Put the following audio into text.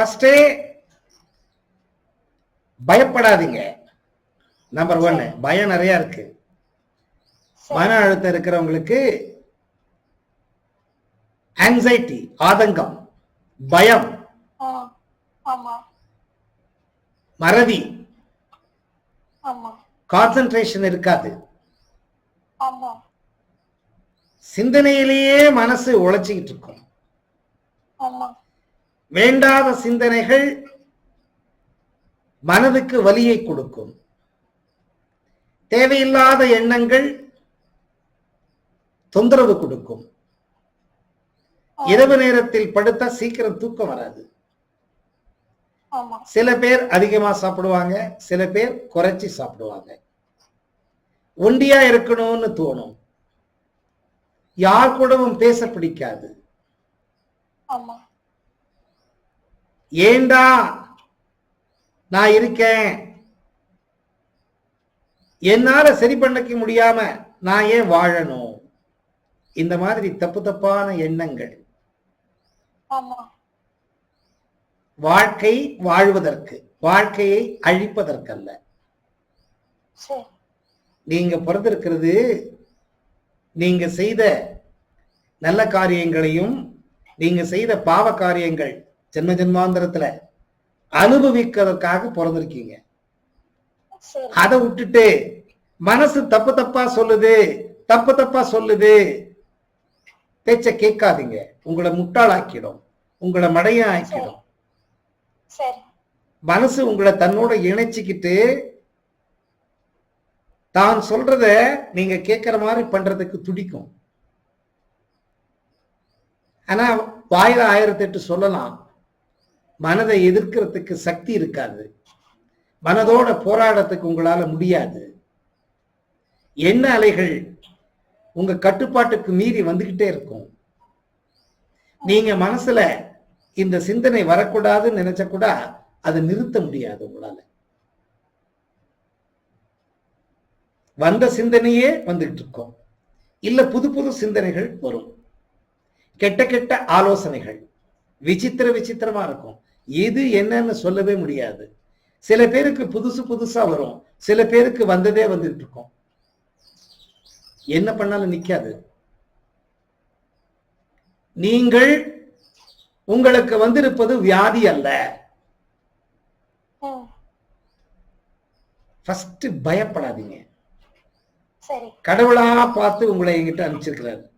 ஃபர்ஸ்டே பயப்படாதீங்க. நம்பர் ஒன்னு பயம் நிறைய இருக்கு. மன அழுத்தம் இருக்கிறவங்களுக்கு ஆங்ஸைட்டி ஆதங்கம் பயம் மறதி கான்சென்ட்ரேஷன் இருக்காது. சிந்தனையிலேயே மனசு உழைச்சிக்கிட்டு இருக்கும். வேண்டாத சிந்தனைகள் மனதுக்கு வலியை கொடுக்கும். தேவையில்லாத எண்ணங்கள் தொந்தரவு கொடுக்கும். இரவு நேரத்தில் படுத்தா சீக்கிரம் தூக்கம் வராது. சில பேர் அதிகமா சாப்பிடுவாங்க சில பேர் குறைச்சி சாப்பிடுவாங்க. ஒண்டியா இருக்கணும்னு தோணும். யார் கூடவும் பேச பிடிக்காது. ஏண்டா நான் இருக்கேன்? என்னால சரி பண்ணிக்க முடியாம நான் ஏன் வாழணும்? இந்த மாதிரி தப்பு தப்பான எண்ணங்கள். வாழ்க்கை வாழ்வதற்கு வாழ்க்கையை அழிப்பதற்கல்ல. நீங்க பிறந்திருக்கிறது நீங்க செய்த நல்ல காரியங்களையும் நீங்க செய்த பாவ காரியங்கள் ஜென்ம ஜென்மாந்திரத்துல அனுபவிக்கிறதுக்காக பிறந்திருக்கீங்க. அதை விட்டுட்டு மனசு தப்பு தப்பா சொல்லுது தப்பு தப்பா சொல்லுது பேச்ச கேட்காதீங்க. உங்களை முட்டாளாக்கிடும் உங்களை மடைய ஆக்கிடும் மனசு உங்களை தன்னோட இணைச்சிக்கிட்டு தான் சொல்றத நீங்க கேட்கிற மாதிரி பண்றதுக்கு துடிக்கும். ஆனா வாயில ஆயிரத்தி எட்டு சொல்லலாம். மனதை எதிர்க்கிறதுக்கு சக்தி இருக்காது. மனதோட போராடத்துக்கு உங்களால முடியாது. எண்ண அலைகள் உங்க கட்டுப்பாட்டுக்கு மீறி வந்துகிட்டே இருக்கும். நீங்க மனசுல இந்த சிந்தனை வரக்கூடாதுன்னு நினைச்ச கூட அதை நிறுத்த முடியாது உங்களால. வந்த சிந்தனையே வந்துட்டு இருக்கும். இல்ல புது புது சிந்தனைகள் வரும். கெட்ட கெட்ட ஆலோசனைகள். விசித்திர விசித்திரமா இருக்கும். எது என்னன்னு சொல்லவே முடியாது. சில பேருக்கு புதுசு புதுசா வரும். சில பேருக்கு வந்ததே வந்துட்டு இருக்கும். என்ன பண்ணாலும் நிக்காது. நீங்கள் உங்களுக்கு வந்திருப்பது வியாதி அல்ல. ஃபர்ஸ்ட் பயப்படாதீங்க. கடவுளா பார்த்து உங்களை என்கிட்ட அனுப்பிச்சிருக்கிறாரு.